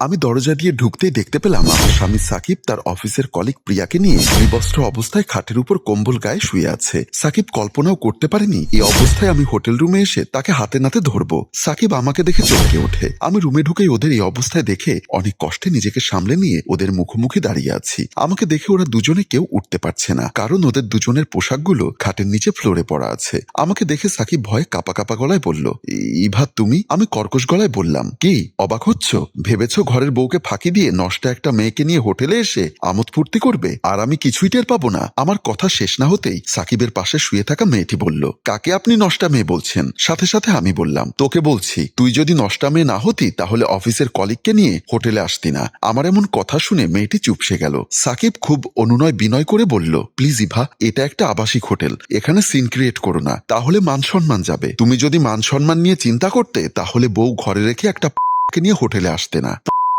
আমি দরজা দিয়ে ঢুকতেই দেখতে পেলাম আমার স্বামী সাকিব তার অফিসের কলিগ প্রিয়াকে নিয়ে বিবস্ত্র অবস্থায় খাটের উপর কম্বল গায়ে শুয়ে আছে। সাকিব কল্পনাও করতে পারেনি, এই অবস্থায় আমি হোটেল রুমে এসে তাকে হাতে নাতে ধরবো। সাকিব আমাকে দেখে চমকে ওঠে। আমি রুমে ঢুকেই ওদের এই অবস্থায় দেখে অনেক কষ্টে নিজেকে সামলে নিয়ে ওদের মুখোমুখি দাঁড়িয়ে আছি। আমাকে দেখে ওরা দুজনে কেউ উঠতে পারছে না, কারণ ওদের দুজনের পোশাকগুলো খাটের নিচে ফ্লোরে পড়া আছে। আমাকে দেখে সাকিব ভয়ে কাপা কাপা গলায় বলল ইভা তুমি? আমি কর্কশ গলায় বললাম, কি, অবাক হচ্ছ? ভেবেছো ঘরের বউকে ফাঁকি দিয়ে নষ্টা একটা মেয়েকে নিয়ে হোটেলে এসে আমোদ ফুর্তি করবে, আর আমি কিছুই টের পাবো না। আমার কথা শেষ না হতেই সাকিবের পাশে শুয়ে থাকা মেয়েটি বলল, কাকে আপনি নষ্টা মেয়ে বলছেন? সাথে সাথে আমি বললাম, তোকে বলছি, তুই যদি নষ্টা মেয়ে না হতি তাহলে অফিসের কলিগকে নিয়ে হোটেলে আসতি না। আমার এমন কথা শুনে মেয়েটি চুপসে গেল। সাকিব খুব অনুনয় বিনয় করে বলল, প্লিজ ইভা, এটা একটা আবাসিক হোটেল, এখানে সিন ক্রিয়েট করো না, তাহলে মান সম্মান যাবে। তুমি যদি মান সম্মান নিয়ে চিন্তা করতে, তাহলে বউ ঘরে রেখে একটা নিয়ে হোটেলে আসতে না।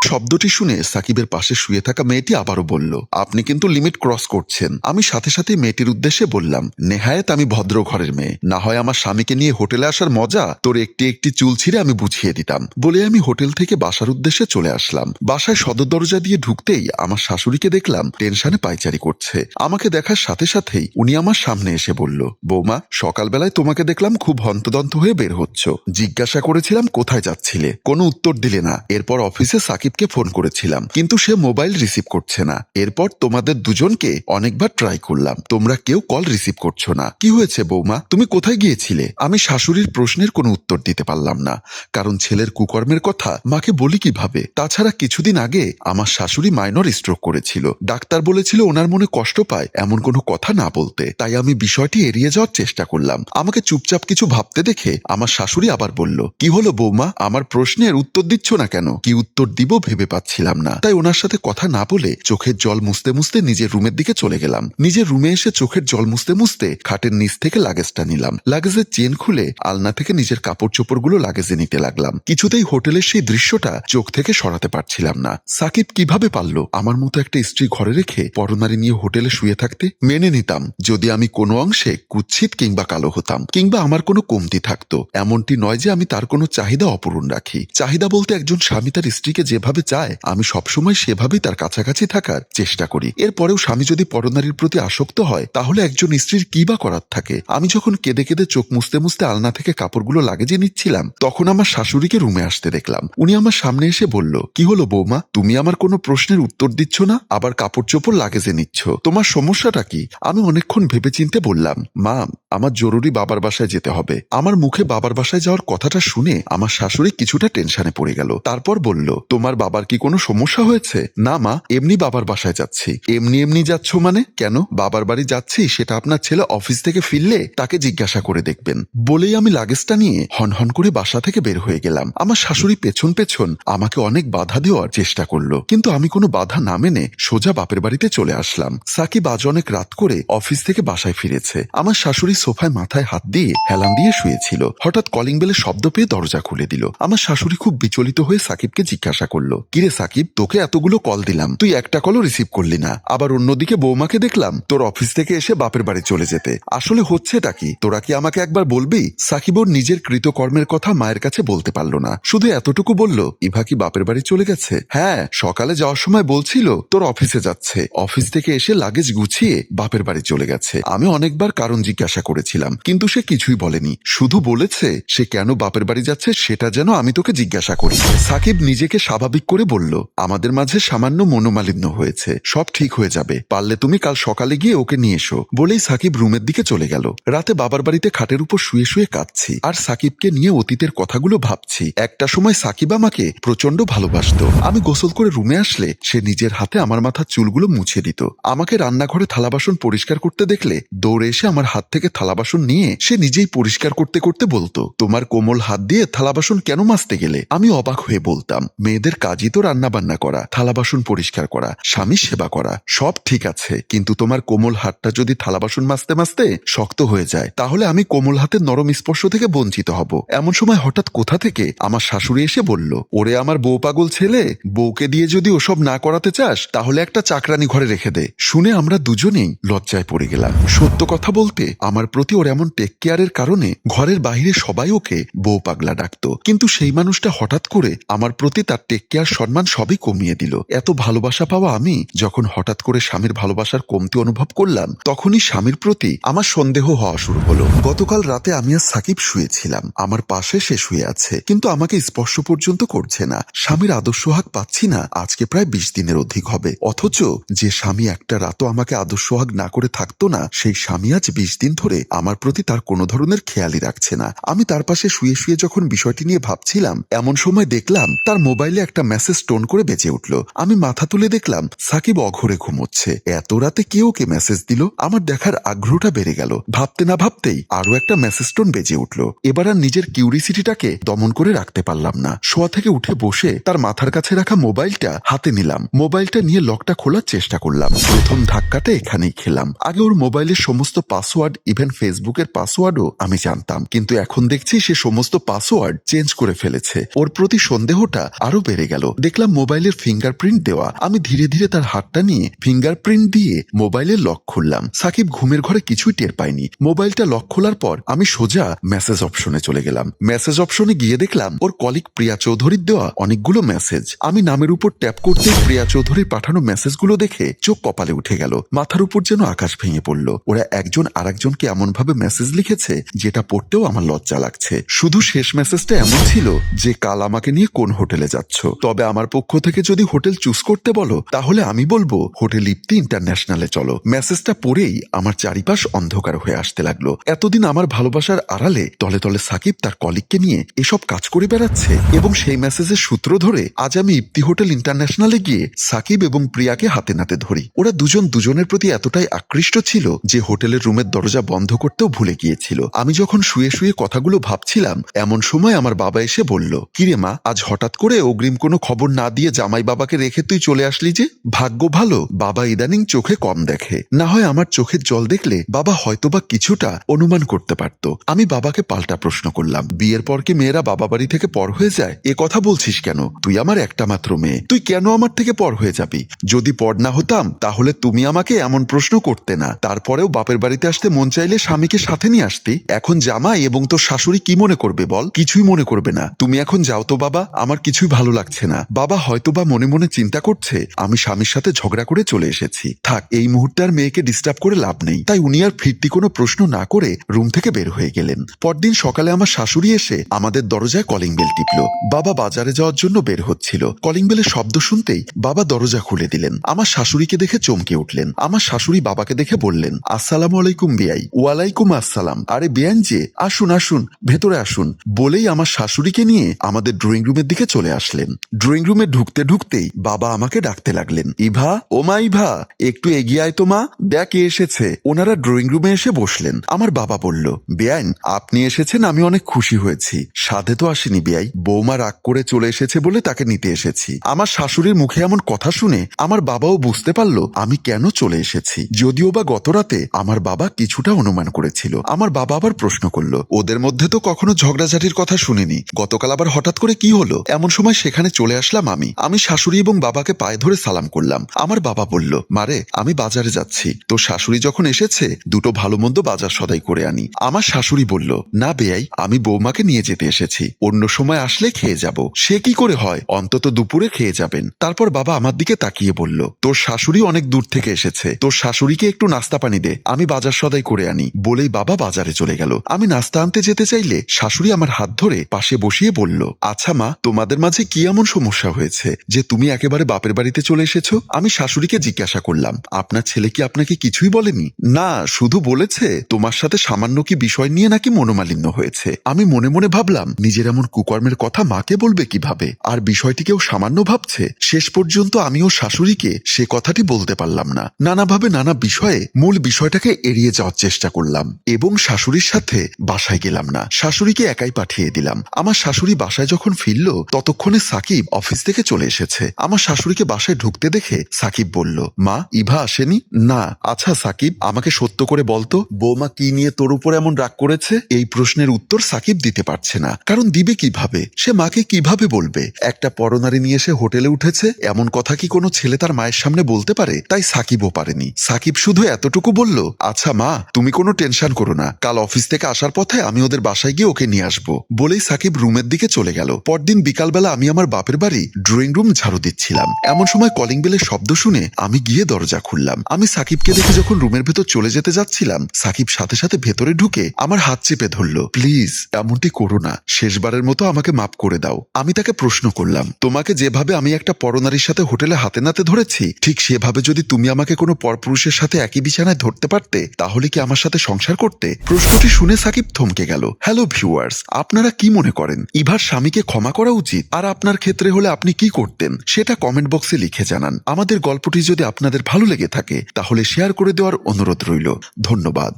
শব্দটি শুনে সাকিবের পাশে শুয়ে থাকা মেয়েটি আবারও বলল, আপনি কিন্তু লিমিট ক্রস করছেন। আমি সাথে সাথে মেয়েটির উদ্দেশ্যে বললাম, নেহায়েত আমি ভদ্র ঘরের মেয়ে। না হয় আমার স্বামীকে নিয়ে হোটেলে আসার মজা, তোর একটি একটি চুল ছিঁড়ে আমি বুঝিয়ে দিতাম। বলে আমি হোটেল থেকে বাসার উদ্দেশ্যে চলে আসলাম। বাসায় সদর দরজা দিয়ে ঢুকতেই আমার শাশুড়িকে দেখলাম টেনশনে পাইচারি করছে। আমাকে দেখার সাথে সাথেই উনি আমার সামনে এসে বলল, বৌমা, সকালবেলায় তোমাকে দেখলাম খুব হন্তদন্ত হয়ে বের হচ্ছ। জিজ্ঞাসা করেছিলাম কোথায় যাচ্ছিলে। কোনো উত্তর দিলে না। এরপর অফিসে সাকিবকে ফোন করেছিলাম, কিন্তু সে মোবাইল রিসিভ করছে না। এরপর তোমাদের দুজনকে অনেকবার ট্রাই করলাম। তোমরা কেউ কল রিসিভ করছ না। কি হয়েছে বৌমা? তুমি কোথায় গিয়েছিলে? আমি শাশুড়ির প্রশ্নের কোনো উত্তর দিতে পারলাম না। কারণ ছেলের কুকর্মের কথা মাকে বলি কীভাবে? তাছাড়া কিছুদিন আগে আমার শাশুড়ি মাইনর স্ট্রোক করেছিল। ডাক্তার বলেছিল ওনার মনে কষ্ট পায় এমন কোনো কথা না বলতে। তাই আমি বিষয়টি এড়িয়ে যাওয়ার চেষ্টা করলাম। আমাকে চুপচাপ কিছু ভাবতে দেখে আমার শাশুড়ি আবার বলল, কি হলো বৌমা? আমার প্রশ্নের উত্তর দিচ্ছ না কেন? কি উত্তর দিব ভেবে পাচ্ছিলাম না। তাই ওনার সাথে কথা না বলে চোখের জল মুছতে মুছতে নিজের রুমের দিকে চলে গেলাম। নিজের রুমে এসে চোখের জল মুছতে মুছতে খাটের নিচ থেকে লাগেজটা নিলাম। লাগেজের চেন খুলে আলনা থেকে নিজের কাপড় চোপড়গুলো লাগেজে নিতে লাগলাম। কিছুতেই হোটেলের সেই দৃশ্যটা চোখ থেকে সরাতে পারছিলাম না। সাকিব কীভাবে পারল আমার মতো একটা স্ত্রী ঘরে রেখে পরনারী নিয়ে হোটেলে শুয়ে থাকতে? মেনে নিতাম, যদি আমি কোনো অংশে কুচ্ছিত কিংবা কালো হতাম, কিংবা আমার কোনো কমতি থাকতো, এমনটি নয় যে আমি তার কোনো চাহিদা অপূরণ রাখি। চাহিদা বলতে একজন স্বামী তার স্ত্রীকে যেভাবে চায়, আমি সবসময় সেভাবেই তার কাছাকাছি থাকার চেষ্টা করি। এরপরেও স্বামী যদি পরনারীর প্রতি আসক্ত হয়, তাহলে একজন স্ত্রীর কি বা করার থাকে? আমি যখন কেঁদে কেঁদে চোখ মুছতে মুছতে আলনা থেকে কাপড়গুলো লাগেজে নিচ্ছিলাম, তখন আমার শাশুড়িকে রুমে আসতে দেখলাম। উনি আমার সামনে এসে বলল, কি হলো বৌমা? তুমি আমার কোনো প্রশ্নের উত্তর দিচ্ছ না? আবার কাপড় চোপড় লাগেজে নিচ্ছ? তোমার সমস্যাটা কি? আমি অনেকক্ষণ ভেবে চিনতে বললাম, মা, আমার জরুরি বাবার বাসায় যেতে হবে। আমার মুখে বাবার বাসায় যাওয়ার কথাটা শুনে আমার শাশুড়ি কিছুটা টেনশনে পড়ে গেল। তারপর বলল, তোমার বাবার কি কোনো সমস্যা হয়েছে? না, মা, এমনি বাবার বাসায় যাচ্ছি। এমনি এমনি যাচ্ছ মানে? কেন? বাবার বাড়ি যাচ্ছি, সেটা আপনার ছেলে অফিস থেকে ফিরলে তাকে জিজ্ঞাসা করে দেখবেন। বলেই আমি লাগেজটা নিয়ে হনহন করে বাসা থেকে বের হয়ে গেলাম। আমার শাশুড়ি পেছন পেছন আমাকে অনেক বাধা দেওয়ার চেষ্টা করল। কিন্তু আমি কোনো বাধা না মেনে সোজা বাপের বাড়িতে চলে আসলাম। সাকিব আজ অনেক রাত করে অফিস থেকে বাসায় ফিরেছে। আমার শাশুড়ি সোফায় মাথায় হাত দিয়ে হেলান দিয়ে শুয়েছিল। হঠাৎ কলিং বেলের শব্দ পেয়ে দরজা খুলে দিল। আমার শাশুড়ি খুব বিচলিত হয়ে সাকিবকে জিজ্ঞাসা করল কিরে সাকিব, তোকে এতগুলো কল দিলাম। তুই একটা কলও রিসিভ করলি না। আবার অন্যদিকে বৌমাকে দেখলাম, তোর অফিস থেকে এসে বাপের বাড়ি চলে যেতে। আসলে হচ্ছেটা কি? তোরা কি আমাকে একবার বলবি? সাকিব ওর নিজের কৃতকর্মের কথা মায়ের কাছে বলতে পারল না। শুধু এতটুকু বলল, ইভা কি বাপের বাড়ি চলে গেছে? হ্যাঁ সকালে যাওয়ার সময় বলছিল, তোর অফিসে যাচ্ছে। অফিস থেকে এসে লাগেজ গুছিয়ে বাপের বাড়ি চলে গেছে। আমি অনেকবার কারণ জিজ্ঞাসা করেছিলাম, কিন্তু সে কিছুই বলেনি। শুধু বলেছে, সে কেন বাপের বাড়ি যাচ্ছে সেটা যেন আমি তোকে জিজ্ঞাসা করি। সাকিব নিজেকে স্বাভাবিক করে বলল, আমাদের মাঝে সামান্য মনোমালিন্য হয়েছে। সব ঠিক হয়ে যাবে। পারলে তুমি কাল সকালে গিয়ে ওকে নিয়ে এসো। বলেই সাকিব রুমের দিকে চলে গেল। রাতে বাবার বাড়িতে খাটের উপর শুয়ে শুয়ে কাঁদছি। আর সাকিবকে নিয়ে অতীতের কথাগুলো ভাবছি। একটা সময় সাকিব আমাকে প্রচণ্ড ভালোবাসতো। আমি গোসল করে রুমে আসলে সে নিজের হাতে আমার মাথার চুলগুলো মুছে দিত। আমাকে রান্নাঘরে থালা বাসন পরিষ্কার করতে দেখলে দৌড়ে এসে আমার হাত থেকে থালা বাসন নিয়ে সে নিজেই পরিষ্কার করতে করতে বলতো, তোমার কোমল হাত দিয়ে থালা বাসন কেন মাজতে গেলে? আমি অবাক হয়ে বলতাম, মেয়েদের কাজই তো রান্না বান্না করা থালা বাসন পরিষ্কার করা স্বামীর সেবা করা, সব ঠিক আছে, কিন্তু তোমার কোমল হাতটা যদি থালা বাসন মাজতে মাজতে শক্ত হয়ে যায়, তাহলে আমি কোমল হাতের নরম স্পর্শ থেকে বঞ্চিত হব। এমন সময় হঠাৎ কোথা থেকে আমার শাশুড়ি এসে বলল, ওরে আমার বউ পাগল ছেলে, বউকে দিয়ে যদি ওসব না করাতে চাস, তাহলে একটা চাকরানি ঘরে রেখে দে। শুনে আমরা দুজনেই লজ্জায় পড়ে গেলাম। সত্য কথা বলতে, আমার প্রতি ওর এমন টেক কেয়ারের কারণে ঘরের বাইরে সবাই ওকে বউ পাগলা ডাকতো। কিন্তু সেই মানুষটা হঠাৎ করে আমার প্রতি তার টেক কেয়ার সম্মান সবই কমিয়ে দিল। এত ভালোবাসা পাওয়া আমি, যখন হঠাৎ করে স্বামীর ভালোবাসার কমতি অনুভব করলাম, তখনই স্বামীর প্রতি আমার সন্দেহ হওয়া শুরু হলো। গতকাল রাতে আমি আর সাকিব শুয়েছিলাম। আমার পাশে সে শুয়ে আছে, কিন্তু আমাকে স্পর্শ পর্যন্ত করছে না। স্বামীর আদর্শ হাক পাচ্ছি না, আজকে প্রায় বিশ দিনের অধিক হবে। অথচ যে স্বামী একটা রাতও আমাকে আদর্শ হাক না করে থাকতো না, সেই স্বামী আজ বিশ দিন ধরে আমার প্রতি তার কোনো ধরনের খেয়ালই রাখছে না। আমি তার পাশে শুয়ে শুয়ে যখন বিষয়টি নিয়ে ভাবছিলাম, এমন সময় দেখলাম, তার মোবাইলে একটা মেসেজ টোন করে বেঁচে উঠল। আমি মাথা তুলে দেখলাম, সাকিব অঘরে ঘুমোচ্ছে। এত রাতে কে ওকে মেসেজ দিল? আমার দেখার আগ্রহটা বেড়ে গেল। ভাবতে না ভাবতেই আরও একটা মেসেজ টোন বেজে উঠল। এবার আর নিজের কিউরিসিটিটাকে দমন করে রাখতে পারলাম না। শোয়া থেকে উঠে বসে তার মাথার কাছে রাখা মোবাইলটা হাতে নিলাম। মোবাইলটা নিয়ে লকটা খোলার চেষ্টা করলাম। প্রথম ধাক্কাটা এখানেই খেলাম। আগে ওর মোবাইলের সমস্ত পাসওয়ার্ড, ইভেন ফেসবুকের পাসওয়ার্ডও আমি জানতাম। কিন্তু এখন দেখছি সে সমস্ত পাসওয়ার্ড চেঞ্জ করে ফেলেছে। ওর প্রতি সন্দেহটা আরও বেড়ে গেল। দেখলাম মোবাইলের ফিঙ্গারপ্রিন্ট দেওয়া। আমি ধীরে ধীরে তার হাতটা নিয়ে ফিঙ্গারপ্রিন্ট দিয়ে মোবাইলের লক খুললাম। সাকিব ঘুমের ঘরে কিছুই টের পাইনি মোবাইলটা লক খোলার পর আমি সোজা মেসেজ অপশনে চলে গেলাম। মেসেজ অপশনে গিয়ে দেখলাম ওর কলিক প্রিয়া চৌধুরীর দেওয়া অনেকগুলো মেসেজ আমি নামের উপর ট্যাপ করতে প্রিয়া চৌধুরীর পাঠানো মেসেজগুলো দেখে চোখ কপালে উঠে গেল। মাথার উপর যেন আকাশ ভেঙে পড়ল। ওরা একজন আরেকজনকে এমন ভাবে মেসেজ লিখেছে যেটা পড়তেও আমার লজ্জা লাগছে। শুধু শেষ মেসেজটা এমন ছিল যে, কাল আমাকে নিয়ে কোন হোটেলে যাচ্ছ? তবে আমার পক্ষ থেকে যদি হোটেল চুজ করতে বলো, তাহলে আমি বলব, হোটেল ইপ্তি ইন্টারন্যাশনালে চলো। মেসেজটা পড়েই আমার চারিপাশ অন্ধকার হয়ে আসতে লাগল। এতদিন আমার ভালোবাসার আড়ালে তলে তলে সাকিব তার কলিগকে নিয়ে এসব কাজ করে বেড়াচ্ছে এবং সেই মেসেজের সূত্র ধরে আজ আমি ইপ্তি হোটেল ইন্টারন্যাশনালে গিয়ে সাকিব এবং প্রিয়াকে হাতে নাতে ধরি। ওরা দুজন দুজনের প্রতি এতটাই আকৃষ্ট ছিল যে হোটেলের রুমের দরজা বন্ধ করতেও ভুলে গিয়েছিল। আমি যখন শুয়ে শুয়ে কথাগুলো ভাবছিলাম, এমন সময় আমার বাবা এসে বলল, কিরে মা, আজ হঠাৎ করে অগ্রিম কোনো খবর না দিয়ে জামাই বাবাকে রেখে তুই চলে আসলি যে? ভাগ্য ভালো, বাবা ইদানিং চোখে কম দেখে। না হয় আমার চোখের জল দেখলে বাবা হয়তোবা কিছুটা অনুমান করতে পারত। আমি বাবাকে পাল্টা প্রশ্ন করলাম। বিয়ের পর কি মেয়েরা বাবা বাড়ি থেকে পর হয়ে যায়? এ কথা বলছিস কেন? তুই আমার একটা মাত্র মেয়ে। তুই কেন আমার থেকে পর হয়ে যাবি? যদি পর না হতাম, তাহলে তুমি আমাকে এমন প্রশ্ন করতে না। তারপরেও বাপের বাড়িতে আসতে মন চাইলে স্বামীকে সাথে নিয়ে আসতি। এখন জামাই এবং তোর শাশুড়ি কি মনে করবে বল? কিছুই মনে করবে না। তুমি এখন যাও তো বাবা, আমার কিছুই ভালো লাগছে না। বাবা হয়তো বা মনে মনে চিন্তা করছে, আমি স্বামীর সাথে ঝগড়া করে চলে এসেছি। থাক, এই মুহূর্তে আর মেয়েকে ডিস্টার্ব করে লাভ নেই। তাই উনি আর ফিরতি কোনো প্রশ্ন না করে রুম থেকে বের হয়ে গেলেন। পরদিন সকালে আমার শাশুড়ি এসে আমাদের দরজায় কলিং বেল টিপল। বাবা বাজারে যাওয়ার জন্য বের হচ্ছিল। কলিং বেলের শব্দ শুনতেই বাবা দরজা খুলে দিলেন। আমার শাশুড়িকে দেখে চমকে উঠলেন। আমার শাশুড়ি বাবাকে দেখে বললেন, আসসালামু আলাইকুম বিয়াই ওয়ালাইকুম আসসালাম। আরে বিয়ান যে আসুন আসুন, ভেতরে আসুন। বলেই আমার শাশুড়িকে নিয়ে আমাদের ড্রয়িং রুমের দিকে চলে আসলেন। ড্রয়িং রুমে ঢুকতে ঢুকতেই বাবা আমাকে ডাকতে লাগলেন। ইভা, ও মা ইভা, একটু এগিয়ে আয় তো মা। দেখ এসেছে? ওনারা ড্রয়িং রুমে এসে বসলেন। আমার বাবা বলল, বেআইন, আপনি এসেছেন, আমি অনেক খুশি হয়েছি। সাধে তো আসেনি বেআই। বৌমা রাগ করে চলে এসেছে বলে তাকে নিতে এসেছি। আমার শাশুড়ির মুখে এমন কথা শুনে আমার বাবাও বুঝতে পারল, আমি কেন চলে এসেছি। যদিও বা গত রাতে আমার বাবা কিছুটা অনুমান করেছিল। আমার বাবা আবার প্রশ্ন করল, ওদের মধ্যে তো কখনো ঝগড়াঝাটির কথা শুনিনি। গতকাল আবার হঠাৎ করে কি হলো? এমন সময় সেখানে চলে আসলাম আমি। আমি শাশুড়ি এবং বাবাকে পায়ে ধরে সালাম করলাম। আমার বাবা বলল, মারে, আমি বাজারে যাচ্ছি। তো শাশুড়ি যখন এসেছে, দুটো ভালো মন্দ বাজার সদাই করে আনি। আমার শাশুড়ি বলল, না বেয়াই আমি বৌমাকে নিয়ে যেতে এসেছি। অন্য সময় আসলে খেয়ে যাব। সে কি করে হয়? অন্তত দুপুরে খেয়ে যাবেন। তারপর বাবা আমার দিকে তাকিয়ে বলল, তোর শাশুড়ি অনেক দূর থেকে এসেছে। তোর শাশুড়িকে একটু নাস্তা পানি দে। আমি বাজার সদাই করে আনি। বলেই বাবা বাজারে চলে গেল। আমি নাস্তা আনতে যেতে চাইলে, শাশুড়ি আমার হাত ধরে পাশে বসিয়ে বলল আচ্ছা মা, তোমাদের মাঝে কি এমন সমস্যা হয়েছে যে তুমি একেবারে বাপের বাড়িতে চলে এসেছ। আমি শাশুড়িকে জিজ্ঞাসা করলাম, আপনার ছেলে কি আপনাকে কিছুই বলেনি? না, শুধু বলেছে, তোমার সাথে সামান্য কি বিষয় নিয়ে নাকি মনোমালিন্য হয়েছে। আমি মনে মনে ভাবলাম, নিজের এমন কুকর্মের কথা মাকে বলবে কীভাবে? আর বিষয়টিকেও সামান্য ভাবছে, শেষ পর্যন্ত আমিও শাশুড়িকে সে কথাটি বলতে পারলাম না। নানাভাবে নানা বিষয়ে মূল বিষয়টাকে এড়িয়ে যাওয়ার চেষ্টা করলাম, এবং শাশুড়ির সাথে বাসায় গেলাম না। শাশুড়িকে একাই পাঠিয়ে দিলাম। আমার শাশুড়ি বাসায় যখন ফিরল, ততক্ষণে সাকিব অফিস থেকে চলে এসেছে। আমার শাশুড়িকে বাসায় ঢুকতে দেখে সাকিব বলল, মা, ইভা আসেনি? না। আচ্ছা সাকিব, আমাকে সত্য করে বলতো বৌমা কি নিয়ে তোর উপর এমন রাগ করেছে? এই প্রশ্নের উত্তর সাকিব দিতে পারছে না। কারণ দিবে কীভাবে? সে মাকে কীভাবে বলবে? একটা পরনারী নিয়ে এসে হোটেলে উঠেছে, এমন কথা কি কোনো ছেলে তার মায়ের সামনে বলতে পারে? তাই সাকিবও পারেনি। সাকিব শুধু এতটুকু বলল আচ্ছা মা, তুমি কোনো টেনশন করো না। কাল অফিস থেকে আসার পথে আমি ওদের বাসায় গিয়ে ওকে নিয়ে আসব। বলেই সাকিব রুমের দিকে চলে গেল। পরদিন বিকালবেলা আমি আমার বাপের বাড়ি ড্রয়িং রুম ঝাড়ু দিচ্ছিলাম। এমন সময় কলিং বেলের শব্দ শুনে আমি গিয়ে দরজা খুললাম। আমি সাকিবকে দেখে যখন রুমের ভেতর চলে যেতে যাচ্ছিলাম, সাকিব সাথে সাথে ভেতরে ঢুকে আমার হাত চেপে ধরলো প্লিজ এমনটি করো না। শেষবারের মতো আমাকে মাফ করে দাও। আমি তাকে প্রশ্ন করলাম, তোমাকে যেভাবে আমি একটা পরনারীর সাথে হোটেলে হাতে নাতে ধরেছি, ঠিক সেভাবে যদি তুমি আমাকে কোনো পরপুরুষের সাথে একই বিছানায় ধরতে পারতে, তাহলে কি আমার সাথে সংসার করতে? প্রশ্নটি শুনে সাকিব থমকে গেল হ্যালো ভিউয়ার্স আপনারা কি মনে করেন? ইভার স্বামীকে ক্ষমা করা উচিত, আর আপনার ক্ষেত্রে হলে আপনি কি করতেন, সেটা কমেন্ট বক্সে লিখে জানান। আমাদের গল্পটি যদি আপনাদের ভালো লেগে থাকে, তাহলে শেয়ার করে দেওয়ার অনুরোধ রইল। ধন্যবাদ।